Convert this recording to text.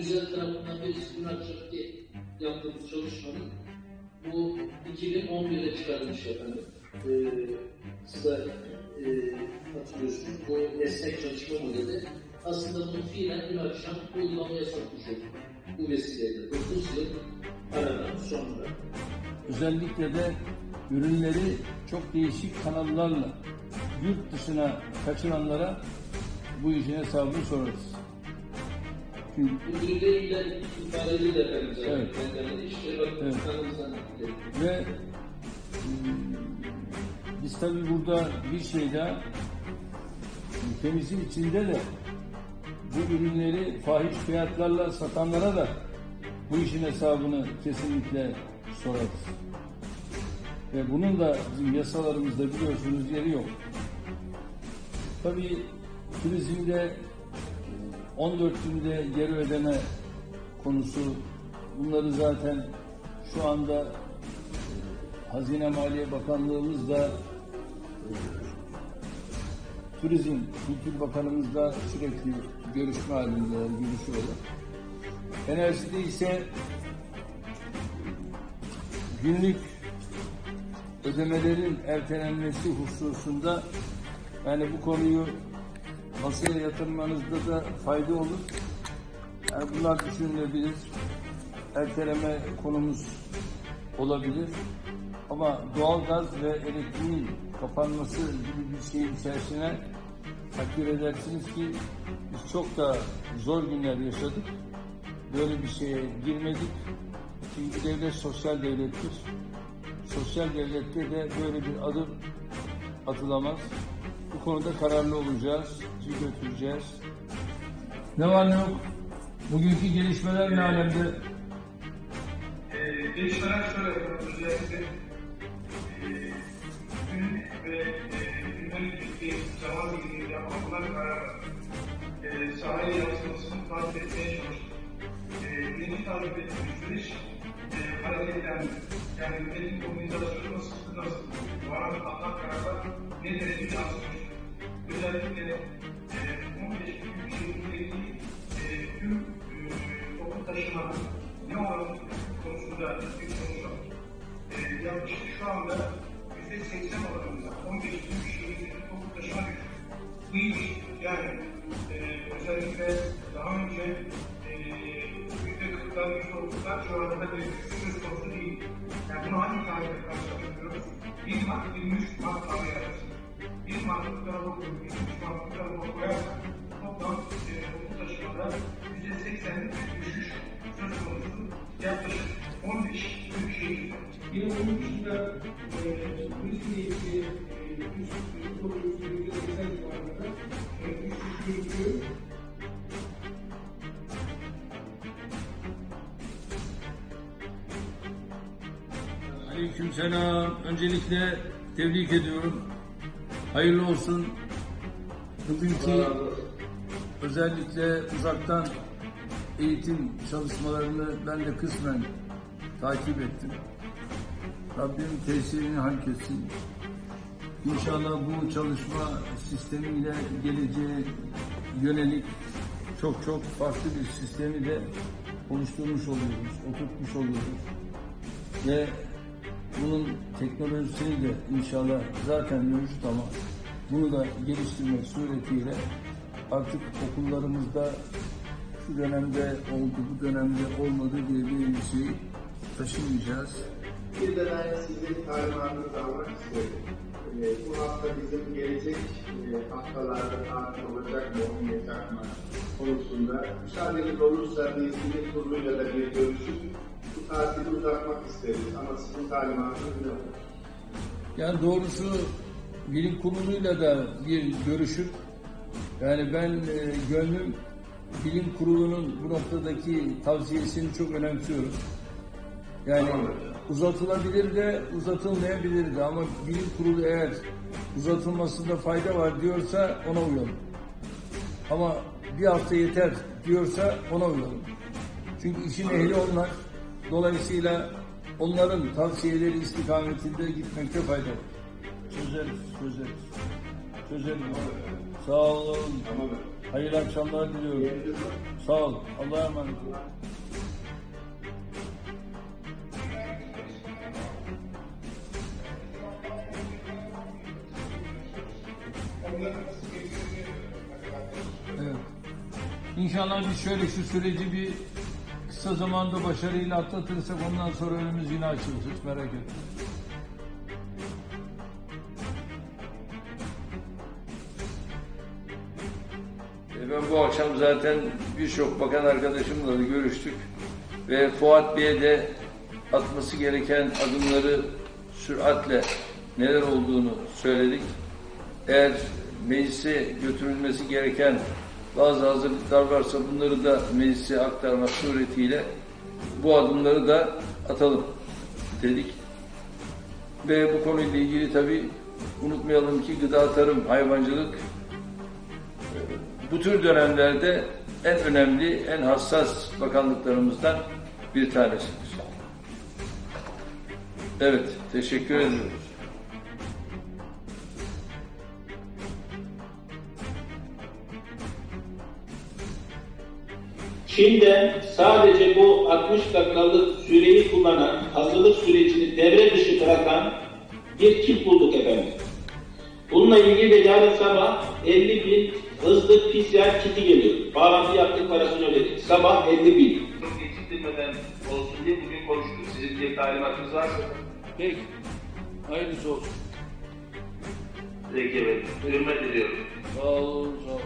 güzel tarafından dün akşamki yaptığımız çalışmanın bu 2011'de çıkarılmış efendim. Ee, siz de e, hatırlıyorsunuz. Bu esnek çalışma modeli aslında bunu fiilen dün akşam uygulamaya sokmuş olduk. Bu vesileyle 9 yıl aradan sonra. Özellikle de ürünleri çok değişik kanallarla yurt dışına kaçıranlara bu işin hesabını sorarız. Çünkü Bu. Evet. kendilerine işte bak Evet. ve mm, biz tabii burada bir şey daha ülkemizin içinde de bu ürünleri fahiş fiyatlarla satanlara da bu işin hesabını kesinlikle sorarız. Ve bunun da bizim yasalarımızda biliyorsunuz yeri yok. Tabii turizmde 14 günde geri ödeme konusu bunları zaten şu anda e, Hazine Maliye Bakanlığımız da e, Turizm Kültür Bakanımız da sürekli görüşme halinde görüşüyorlar. Enerjide ise günlük ödemelerin ertelenmesi hususunda yani bu konuyu masaya yatırmanızda da fayda olur. Yani bunlar düşünülebilir. Erteleme konumuz olabilir. Ama doğalgaz ve elektriğin kapanması gibi bir şeyin içerisine takdir edersiniz ki biz çok da zor günler yaşadık. Böyle bir şeye girmedik. Çünkü devlet sosyal devlettir. Sosyal devlette de böyle bir adım atılamaz. Bu konuda kararlı olacağız, bizi götüreceğiz. Ne var ne yok? Bugünkü gelişmeler ne alemde? Ee, gelişmeler şöyle özellikle e, gün ve e, günlük bir zaman diliminde alınan kararlar e, sahaya yansımasını takip etmeye çalıştık. E, birinci takip ettiğimiz süreç e, hareketlendi. Yani ülkenin organizasyonu nasıl, nasıl, var mı alınan kararlar ne derece yansımış. Özellikle e, 15 büyük şehirdeki e, tüm e, toplu taşımanın ne olduğunu konusunda bir konuşalım. E, yaklaşık şu anda %80 oranında 15 büyük şehirdeki toplu taşıma düştü. Bu şey. Yani e, özellikle daha önce e, %40'lar, %30'lar civarında bir söz konusu. Yani bunu hangi tarihle karşılaştırıyoruz? 1 Mart 23 Mart tarihi arasında. 1 Mart'ın tarafa koyup 23 Mart'ın tarafa koyarsak toplam e, toplu taşımada %80'lik bir düşüş söz konusu yaklaşık 15 büyük şehirde. Yine onun dışında e, ilgili e, Aleykümselam. Öncelikle tebrik ediyorum. Hayırlı olsun. Bugünkü özellikle uzaktan eğitim çalışmalarını ben de kısmen takip ettim. Rabbim tesirini hak etsin. İnşallah bu çalışma sistemiyle geleceğe yönelik çok çok farklı bir sistemi de oluşturmuş oluyoruz, oturtmuş oluyoruz. Ve bunun teknolojisini de inşallah zaten mevcut ama bunu da geliştirmek suretiyle artık okullarımızda şu dönemde oldu, bu dönemde olmadı diye bir endişeyi taşımayacağız. Bir de ben sizin talimatınızı almak istiyorum. Ee, bu hafta bizim gelecek e, haftalarda tatil olacak mı, olmayacak mı konusunda müsaadeniz olursa bilim kuruluyla da bir görüşüp tatili uzatmak isteriz. Ama sizin talimatınız olur? Yani doğrusu bilim kuruluyla da bir görüşüp yani ben e, gönlüm bilim kurulunun bu noktadaki tavsiyesini çok önemsiyorum. Yani uzatılabilir de uzatılmayabilir de ama bilim kurulu eğer uzatılmasında fayda var diyorsa ona uyalım. Ama bir hafta yeter diyorsa ona uyalım. Çünkü işin ehli onlar. Dolayısıyla onların tavsiyeleri istikametinde gitmekte fayda var. Çözeriz, çözeriz. Çözeriz. Sağ olun. Hayırlı akşamlar diliyorum. Sağ ol. Allah'a emanet ol. Evet. İnşallah biz şöyle şu süreci bir kısa zamanda başarıyla atlatırsak ondan sonra önümüz yine açılır. Hiç merak etme. E, Ben bu akşam zaten birçok bakan arkadaşımla da görüştük ve Fuat Bey'e de atması gereken adımları süratle neler olduğunu söyledik. Eğer meclise götürülmesi gereken bazı hazırlıklar varsa bunları da meclise aktarmak suretiyle bu adımları da atalım dedik. Ve bu konuyla ilgili tabii unutmayalım ki gıda, tarım, hayvancılık bu tür dönemlerde en önemli, en hassas bakanlıklarımızdan bir tanesidir. Evet, teşekkür ediyoruz. Çin'de sadece bu 60 dakikalık süreyi kullanan, hazırlık sürecini devre dışı bırakan bir kit bulduk efendim. Bununla ilgili de yarın sabah 50 bin hızlı PCR kiti geliyor. Bağlantı yaptık parasını ödedik. Sabah 50 bin. Çok geciktirmeden olsun diye bugün konuştuk. Sizin bir talimatınız varsa Peki, hayırlısı olsun. peki evet. Hürmet ediyorum. Sağ olun, sağ olun.